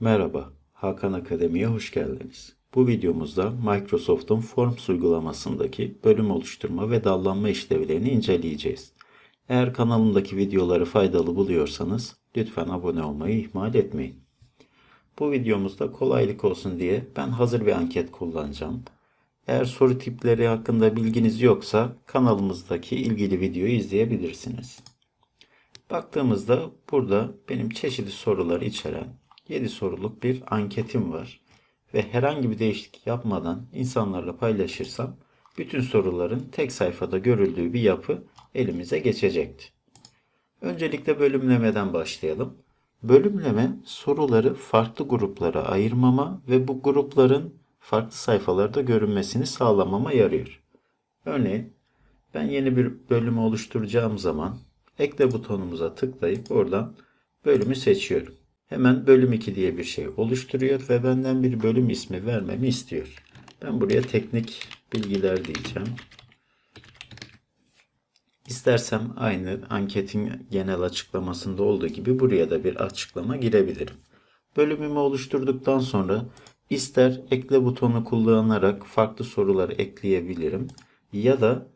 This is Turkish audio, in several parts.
Merhaba, Hakan Akademi'ye hoş geldiniz. Bu videomuzda Microsoft'un Forms uygulamasındaki bölüm oluşturma ve dallanma işlevlerini inceleyeceğiz. Eğer kanalımdaki videoları faydalı buluyorsanız lütfen abone olmayı ihmal etmeyin. Bu videomuzda kolaylık olsun diye ben hazır bir anket kullanacağım. Eğer soru tipleri hakkında bilginiz yoksa kanalımızdaki ilgili videoyu izleyebilirsiniz. Baktığımızda burada benim çeşitli soruları içeren 7 soruluk bir anketim var. Ve herhangi bir değişiklik yapmadan insanlarla paylaşırsam bütün soruların tek sayfada görüldüğü bir yapı elimize geçecekti. Öncelikle bölümlemeden başlayalım. Bölümleme soruları farklı gruplara ayırmama ve bu grupların farklı sayfalarda görünmesini sağlamama yarıyor. Örneğin ben yeni bir bölümü oluşturacağım zaman ekle butonumuza tıklayıp oradan bölümü seçiyorum. Hemen bölüm 2 diye bir şey oluşturuyor ve benden bir bölüm ismi vermemi istiyor. Ben buraya teknik bilgiler diyeceğim. İstersem aynı anketin genel açıklamasında olduğu gibi buraya da bir açıklama girebilirim. Bölümümü oluşturduktan sonra ister ekle butonu kullanarak farklı soruları ekleyebilirim ya da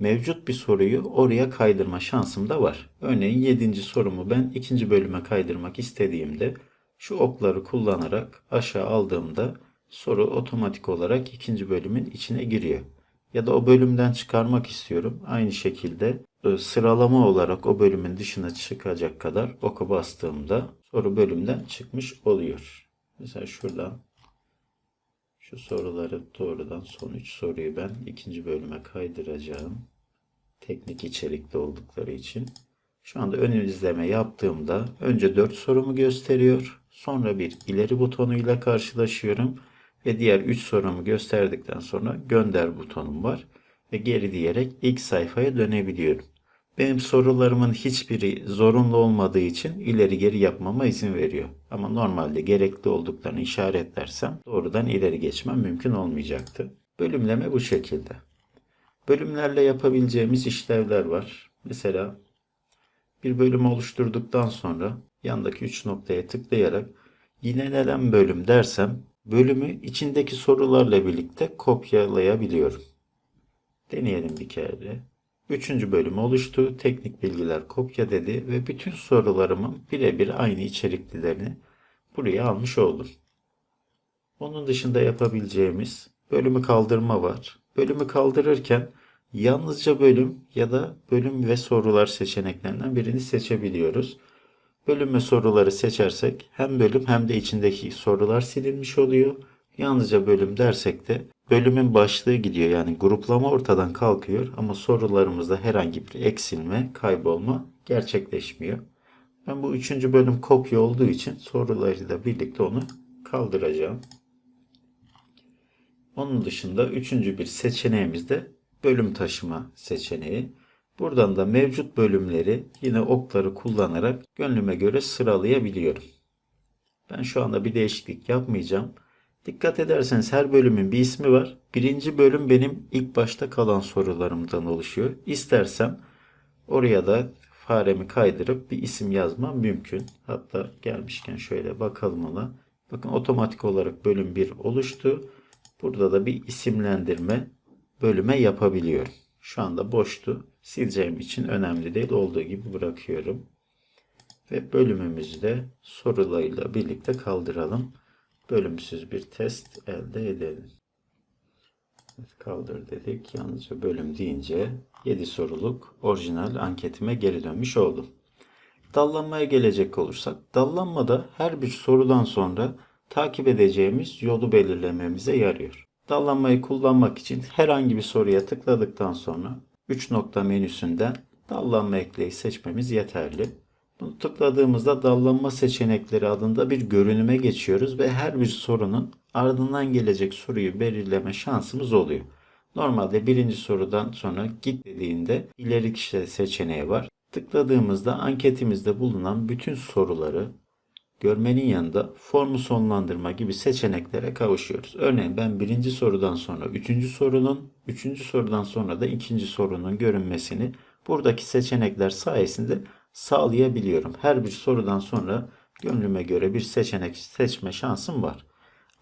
mevcut bir soruyu oraya kaydırma şansım da var. Örneğin 7. sorumu ben ikinci bölüme kaydırmak istediğimde şu okları kullanarak aşağı aldığımda soru otomatik olarak ikinci bölümün içine giriyor. Ya da o bölümden çıkarmak istiyorum. Aynı şekilde e, sıralama olarak o bölümün dışına çıkacak kadar oku bastığımda soru bölümden çıkmış oluyor. Mesela şuradan şu soruları doğrudan son 3 soruyu ben ikinci bölüme kaydıracağım. Teknik içerikli oldukları için. Şu anda ön izleme yaptığımda önce 4 sorumu gösteriyor. Sonra bir ileri butonuyla karşılaşıyorum. Ve diğer 3 sorumu gösterdikten sonra gönder butonum var. Ve geri diyerek ilk sayfaya dönebiliyorum. Benim sorularımın hiçbiri zorunlu olmadığı için ileri geri yapmama izin veriyor. Ama normalde gerekli olduklarını işaretlersem doğrudan ileri geçmem mümkün olmayacaktı. Bölümleme bu şekilde. Bölümlerle yapabileceğimiz işlevler var. Mesela bir bölüm oluşturduktan sonra yandaki 3 noktaya tıklayarak yinelenen bölüm dersem bölümü içindeki sorularla birlikte kopyalayabiliyorum. Deneyelim bir kere. Üçüncü bölüm oluştu. Teknik bilgiler kopya dedi ve bütün sorularımın birebir aynı içeriklilerini buraya almış oldum. Onun dışında yapabileceğimiz bölümü kaldırma var. Bölümü kaldırırken yalnızca bölüm ya da bölüm ve sorular seçeneklerinden birini seçebiliyoruz. Bölüm ve soruları seçersek hem bölüm hem de içindeki sorular silinmiş oluyor. Yalnızca bölüm dersek de bölümün başlığı gidiyor yani gruplama ortadan kalkıyor ama sorularımızda herhangi bir eksilme, kaybolma gerçekleşmiyor. Ben bu üçüncü bölüm kopya olduğu için sorularıyla birlikte onu kaldıracağım. Onun dışında üçüncü bir seçeneğimiz de bölüm taşıma seçeneği. Buradan da mevcut bölümleri yine okları kullanarak gönlüme göre sıralayabiliyorum. Ben şu anda bir değişiklik yapmayacağım. Dikkat ederseniz her bölümün bir ismi var. Birinci bölüm benim ilk başta kalan sorularımdan oluşuyor. İstersem oraya da faremi kaydırıp bir isim yazmam mümkün. Hatta gelmişken şöyle bakalım ona. Bakın otomatik olarak bölüm 1 oluştu. Burada da bir isimlendirme bölüme yapabiliyorum. Şu anda boştu. Sileceğim için önemli değil. Olduğu gibi bırakıyorum. Ve bölümümüzü de sorularıyla birlikte kaldıralım. Bölümsüz bir test elde edelim. Kaldır dedik. Yalnızca bölüm deyince 7 soruluk orijinal anketime geri dönmüş oldum. Dallanmaya gelecek olursak, dallanmada her bir sorudan sonra takip edeceğimiz yolu belirlememize yarıyor. Dallanmayı kullanmak için herhangi bir soruya tıkladıktan sonra 3 nokta menüsünden dallanma ekleyi seçmemiz yeterli. Bunu tıkladığımızda dallanma seçenekleri adında bir görünüme geçiyoruz ve her bir sorunun ardından gelecek soruyu belirleme şansımız oluyor. Normalde birinci sorudan sonra git dediğinde ileri kişi seçeneği var. Tıkladığımızda anketimizde bulunan bütün soruları görmenin yanında formu sonlandırma gibi seçeneklere kavuşuyoruz. Örneğin ben birinci sorudan sonra üçüncü sorunun, üçüncü sorudan sonra da ikinci sorunun görünmesini buradaki seçenekler sayesinde sağlayabiliyorum. Her bir sorudan sonra gönlüme göre bir seçenek seçme şansım var.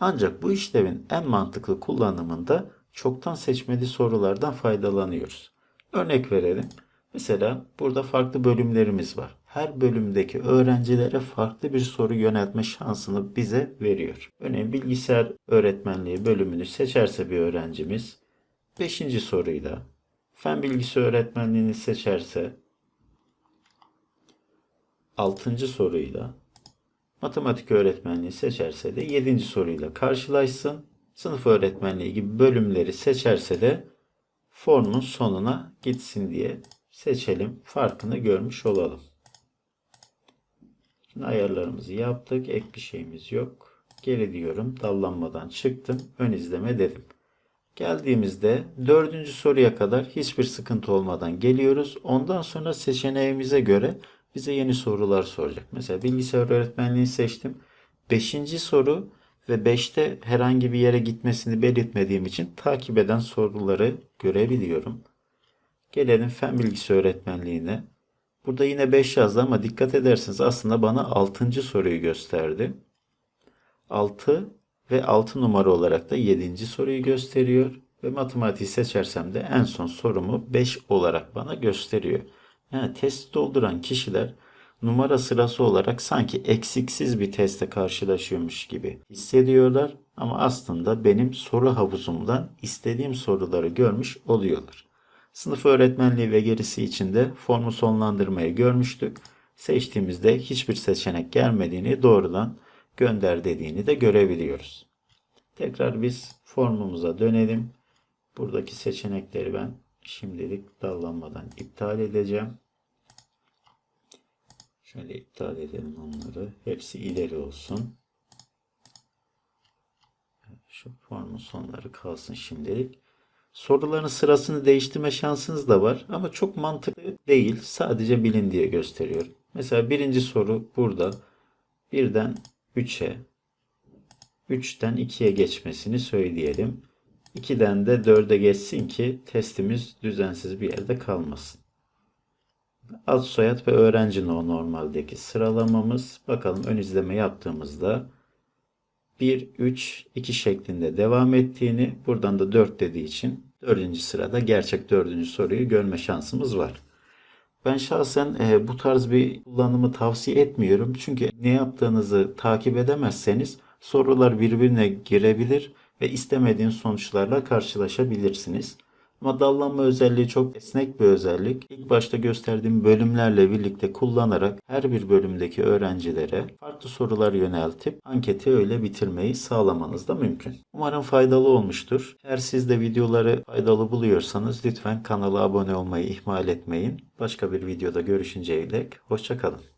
Ancak bu işlevin en mantıklı kullanımında çoktan seçmeli sorulardan faydalanıyoruz. Örnek verelim. Mesela burada farklı bölümlerimiz var. Her bölümdeki öğrencilere farklı bir soru yöneltme şansını bize veriyor. Örneğin bilgisayar öğretmenliği bölümünü seçerse bir öğrencimiz 5. soruyla fen bilgisi öğretmenliğini seçerse 6. soruyla matematik öğretmenliği seçerse de 7. soruyla karşılaşsın. Sınıf öğretmenliği gibi bölümleri seçerse de formun sonuna gitsin diye seçelim. Farkını görmüş olalım. Şimdi ayarlarımızı yaptık. Ek bir şeyimiz yok. Geri diyorum. Dallanmadan çıktım. Ön izleme dedim. Geldiğimizde dördüncü soruya kadar hiçbir sıkıntı olmadan geliyoruz. Ondan sonra seçeneğimize göre bize yeni sorular soracak. Mesela bilgisayar öğretmenliğini seçtim. Beşinci soru ve beşte herhangi bir yere gitmesini belirtmediğim için takip eden soruları görebiliyorum. Gelelim fen bilgisi öğretmenliğine. Burada yine 5 yazdı ama dikkat ederseniz aslında bana 6. soruyu gösterdi. 6 ve 6 numara olarak da 7. soruyu gösteriyor. Ve matematiği seçersem de en son sorumu 5 olarak bana gösteriyor. Yani test dolduran kişiler numara sırası olarak sanki eksiksiz bir teste karşılaşıyormuş gibi hissediyorlar. Ama aslında benim soru havuzumdan istediğim soruları görmüş oluyorlar. Sınıf öğretmenliği ve gerisi için de formu sonlandırmayı görmüştük. Seçtiğimizde hiçbir seçenek gelmediğini doğrudan gönder dediğini de görebiliyoruz. Tekrar biz formumuza dönelim. Buradaki seçenekleri ben şimdilik dallanmadan iptal edeceğim. Şöyle iptal edelim onları. Hepsi ileri olsun. Şu formun sonları kalsın şimdilik. Soruların sırasını değiştirme şansınız da var ama çok mantıklı değil. Sadece bilin diye gösteriyor. Mesela birinci soru burada. Birden 3'e, 3'ten 2'ye geçmesini söyleyelim. 2'den de 4'e geçsin ki testimiz düzensiz bir yerde kalmasın. Ad soyad ve öğrenci no normaldeki sıralamamız. Bakalım ön izleme yaptığımızda 1, 3, 2 şeklinde devam ettiğini buradan da 4 dediği için 4. sırada gerçek 4. soruyu görme şansımız var. Ben şahsen e, bu tarz bir kullanımı tavsiye etmiyorum. Çünkü ne yaptığınızı takip edemezseniz sorular birbirine girebilir ve istemediğiniz sonuçlarla karşılaşabilirsiniz. Ama dallanma özelliği çok esnek bir özellik. İlk başta gösterdiğim bölümlerle birlikte kullanarak her bir bölümdeki öğrencilere farklı sorular yöneltip anketi öyle bitirmeyi sağlamanız da mümkün. Umarım faydalı olmuştur. Eğer siz de videoları faydalı buluyorsanız lütfen kanala abone olmayı ihmal etmeyin. Başka bir videoda görüşünceye dek hoşçakalın.